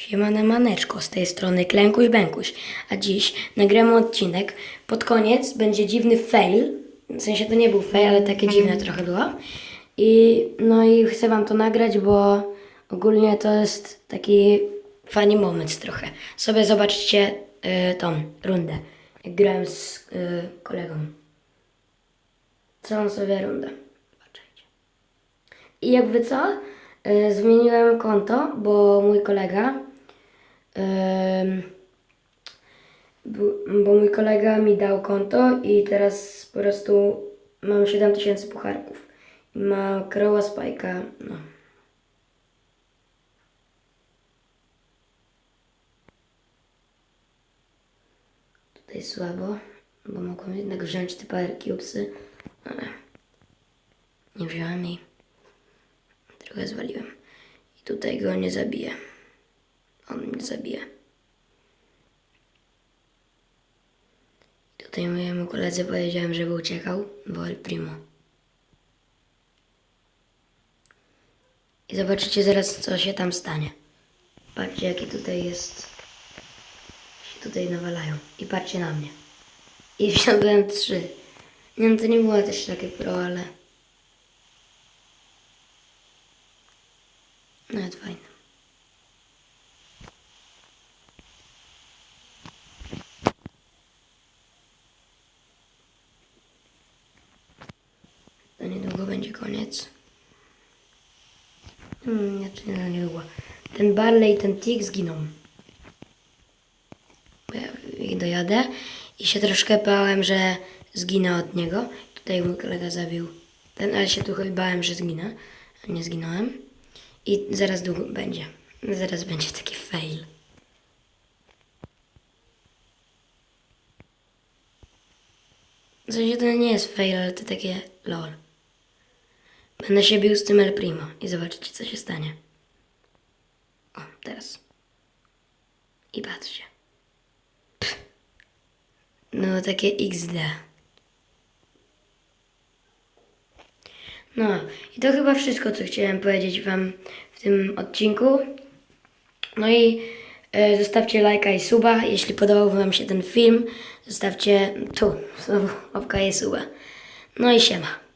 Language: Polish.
Siemane maneczko, z tej strony Klękuś Bękuś, a dziś nagramy odcinek. Pod koniec będzie dziwny fail, w sensie to nie był fail, ale takie dziwne trochę było. I no i chcę wam to nagrać, bo ogólnie to jest taki funny moment trochę. Sobie zobaczcie y, tą rundę, jak grałem z y, kolegą. Całą sobie rundę. Zobaczycie. I jakby co? Y, zmieniłem konto, bo mój kolega. Bo mój kolega mi dał konto i teraz po prostu mam 7000 pucharków. Ma kroła spajka. No. Tutaj słabo, bo mogłem jednak wziąć te power cubesy, ale nie wziąłem i trochę zwaliłem. I tutaj go nie zabiję. On mnie zabije. Tutaj mojemu koledze powiedziałem, żeby uciekał, bo El Primo. I zobaczycie zaraz, co się tam stanie. Patrzcie, jakie tutaj jest. Się tutaj nawalają. I patrzcie na mnie. I wsiadłem trzy. Nie no, to nie było też takie pro, ale... Nawet fajne. To niedługo będzie koniec. Hmm, znaczy nie, niedługo. Ten Barley i ten Tick zginą. Ja ich dojadę i się troszkę bałem, że zginę od niego. Tutaj mój kolega zabił ten, ale się trochę bałem, że zginę. Nie zginąłem. I zaraz długo będzie. Zaraz będzie taki fail. W sensie to nie jest fail, ale to takie lol. Będę się bił z tym El Primo i zobaczycie, co się stanie. O, teraz. I patrzcie. Pff. No, takie XD. No, i to chyba wszystko, co chciałem powiedzieć Wam w tym odcinku. No i e, zostawcie lajka i suba, jeśli podobał Wam się ten film. Zostawcie tu, znowu łapka i suba. No i siema.